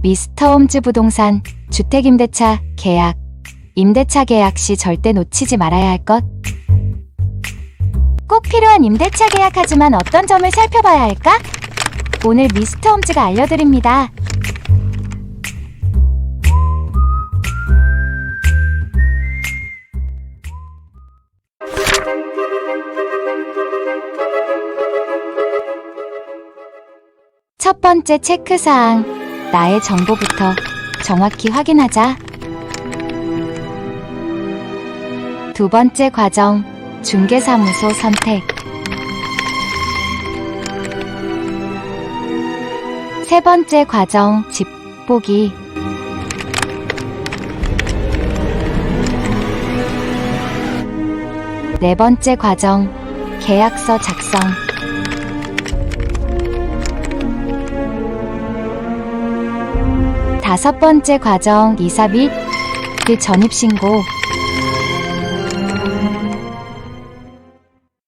미스터 홈즈 부동산 주택임대차 계약 임대차 계약 시 절대 놓치지 말아야 할 것. 꼭 필요한 임대차 계약하지만 어떤 점을 살펴봐야 할까? 오늘 미스터 홈즈가 알려드립니다. 첫 번째 체크사항. 나의 정보부터 정확히 확인하자. 두 번째 과정. 중개사무소 선택. 세 번째 과정. 집 보기. 네 번째 과정. 계약서 작성. 다섯 번째 과정 이사 및 그 전입신고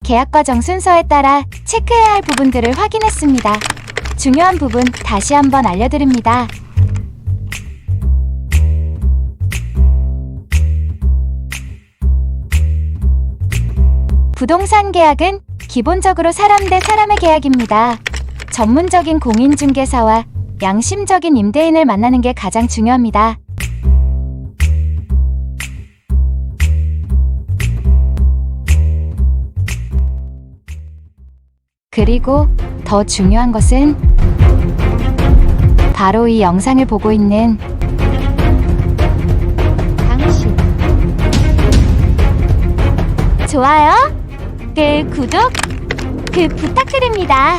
계약 과정 순서에 따라 체크해야 할 부분들을 확인했습니다. 중요한 부분 다시 한번 알려드립니다. 부동산 계약은 기본적으로 사람 대 사람의 계약입니다. 전문적인 공인중개사와 양심적인 임대인을 만나는 게 가장 중요합니다. 그리고 더 중요한 것은 바로 이 영상을 보고 있는 당신. 좋아요, 그 구독, 그 부탁드립니다.